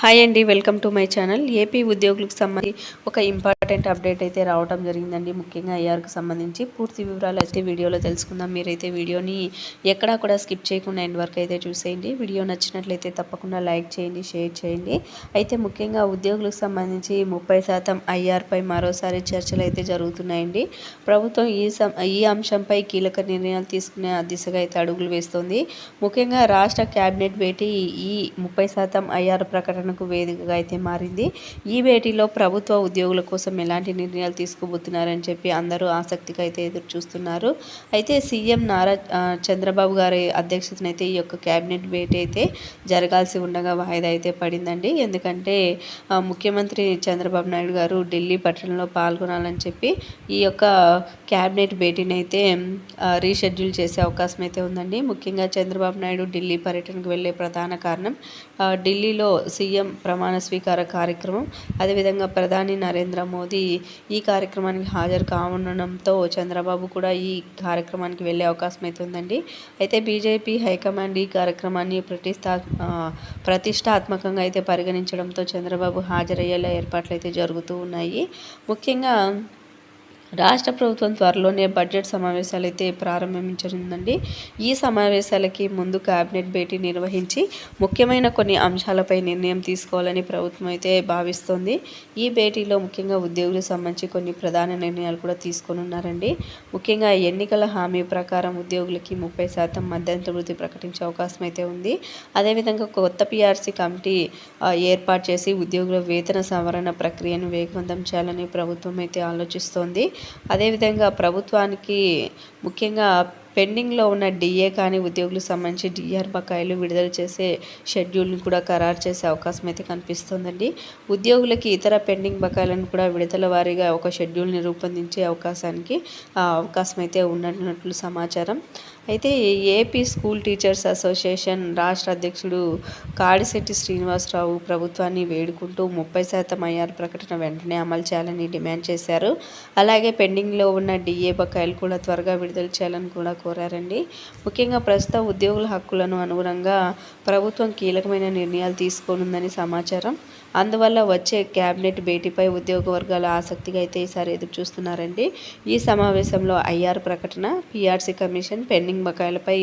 Hi అండి welcome to my channel. AP ఉద్యోగులకు సంబంధించి ఒక ఇంపార్టెంట్ అప్డేట్ అయితే రావడం జరిగిందండి. ముఖ్యంగా ఐఆర్కి సంబంధించి పూర్తి వివరాలు అయితే వీడియోలో తెలుసుకుందాం. మీరైతే వీడియోని ఎక్కడా కూడా స్కిప్ చేయకుండా ఎండ్ వరకు అయితే చూసేయండి. వీడియో నచ్చినట్లయితే తప్పకుండా లైక్ చేయండి షేర్ చేయండి. అయితే ముఖ్యంగా ఉద్యోగులకు సంబంధించి ముప్పై శాతం ఐఆర్పై మరోసారి చర్చలు అయితే జరుగుతున్నాయండి. ప్రభుత్వం ఈ ఈ అంశంపై కీలక నిర్ణయాలు తీసుకునే దిశగా అయితే అడుగులు వేస్తోంది. ముఖ్యంగా రాష్ట్ర క్యాబినెట్ భేటీ ఈ ముప్పై శాతం ఐఆర్ ప్రకటన ఆందోళనకు వేదికగా అయితే మారింది. ఈ భేటీలో ప్రభుత్వ ఉద్యోగుల కోసం ఎలాంటి నిర్ణయాలు తీసుకోబోతున్నారని చెప్పి అందరూ ఆసక్తిగా అయితే ఎదురు చూస్తున్నారు అయితే సీఎం నారా చంద్రబాబు గారి అధ్యక్షతన అయితే ఈ యొక్క క్యాబినెట్ భేటీ అయితే జరగాల్సి ఉండగా వాయిదా అయితే పడిందండి. ఎందుకంటే ముఖ్యమంత్రి చంద్రబాబు నాయుడు గారు ఢిల్లీ పట్టణంలో పాల్గొనాలని చెప్పి ఈ యొక్క క్యాబినెట్ భేటీని అయితే రీషెడ్యూల్ చేసే అవకాశం అయితే ఉందండి. ముఖ్యంగా చంద్రబాబు నాయుడు ఢిల్లీ పర్యటనకు వెళ్ళే ప్రధాన కారణం ఢిల్లీలో సీఎం సీఎం ప్రమాణ స్వీకార కార్యక్రమం. అదేవిధంగా ప్రధాని నరేంద్ర మోదీ ఈ కార్యక్రమానికి హాజరు కావడంతో చంద్రబాబు కూడా ఈ కార్యక్రమానికి వెళ్ళే అవకాశం అయితే ఉందండి. అయితే బీజేపీ హైకమాండ్ ఈ కార్యక్రమాన్ని ప్రతిష్టా ప్రతిష్టాత్మకంగా అయితే పరిగణించడంతో చంద్రబాబు హాజరయ్యేలా ఏర్పాట్లు అయితే జరుగుతూ ఉన్నాయి. ముఖ్యంగా రాష్ట్ర ప్రభుత్వం త్వరలోనే బడ్జెట్ సమావేశాలు అయితే ప్రారంభించనుందండి. ఈ సమావేశాలకి ముందు కేబినెట్ భేటీ నిర్వహించి ముఖ్యమైన కొన్ని అంశాలపై నిర్ణయం తీసుకోవాలని ప్రభుత్వం అయితే భావిస్తోంది. ఈ భేటీలో ముఖ్యంగా ఉద్యోగులకు సంబంధించి కొన్ని ప్రధాన నిర్ణయాలు కూడా ఉన్నారండి ముఖ్యంగా ఎన్నికల హామీ ప్రకారం ఉద్యోగులకి ముప్పై శాతం మధ్యంతర వృద్ధి ప్రకటించే అవకాశం అయితే ఉంది. అదేవిధంగా కొత్త పిఆర్సీ కమిటీ ఏర్పాటు చేసి ఉద్యోగుల వేతన సవరణ ప్రక్రియను వేగవంతం చేయాలని ప్రభుత్వం అయితే ఆలోచిస్తోంది. అదేవిధంగా ప్రభుత్వానికి ముఖ్యంగా పెండింగ్లో ఉన్న డిఏ కానీ ఉద్యోగులకు సంబంధించి డిఆర్ బకాయిలు విడుదల చేసే షెడ్యూల్ని కూడా ఖరారు చేసే అవకాశం అయితే కనిపిస్తుందండి. ఉద్యోగులకి ఇతర పెండింగ్ బకాయిలను కూడా విడుదల వారీగా ఒక షెడ్యూల్ని రూపొందించే అవకాశానికి అవకాశం అయితే ఉన్నట్లు సమాచారం. అయితే ఏపీ స్కూల్ టీచర్స్ అసోసియేషన్ రాష్ట్ర అధ్యక్షుడు కాడిశెట్టి శ్రీనివాసరావు ప్రభుత్వాన్ని వేడుకుంటూ ముప్పై శాతం ఐఆర్ ప్రకటన వెంటనే అమలు చేయాలని డిమాండ్ చేశారు. అలాగే పెండింగ్లో ఉన్న డిఏ బకాయిలు కూడా త్వరగా విడుదల చేయాలని కూడా కోరారండి. ముఖ్యంగా ప్రస్తుత ఉద్యోగుల హక్కులను అనుగుణంగా ప్రభుత్వం కీలకమైన నిర్ణయాలు తీసుకోనుందని సమాచారం. అందువల్ల వచ్చే క్యాబినెట్ భేటీపై ఉద్యోగ వర్గాలు ఆసక్తిగా అయితే ఈసారి ఎదురు చూస్తున్నారండి. ఈ సమావేశంలో ఐఆర్ ప్రకటన పీఆర్సీ కమిషన్ పెండింగ్ బకాయిలపై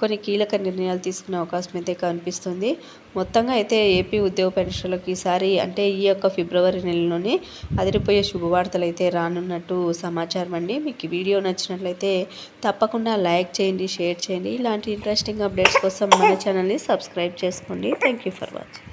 కొన్ని కీలక నిర్ణయాలు తీసుకునే అవకాశం అయితే కనిపిస్తుంది. మొత్తంగా అయితే ఏపీ ఉద్యోగ పెన్షన్లకు ఈసారి అంటే ఈ యొక్క ఫిబ్రవరి నెలలోనే అదిరిపోయే శుభవార్తలు అయితే రానున్నట్టు సమాచారం అండి. మీకు వీడియో నచ్చినట్లయితే తప్పకుండా లైక్ చేయండి షేర్ చేయండి. ఇలాంటి ఇంట్రెస్టింగ్ అప్డేట్స్ కోసం మన ఛానల్ని సబ్స్క్రైబ్ చేసుకోండి. Thank you for watching.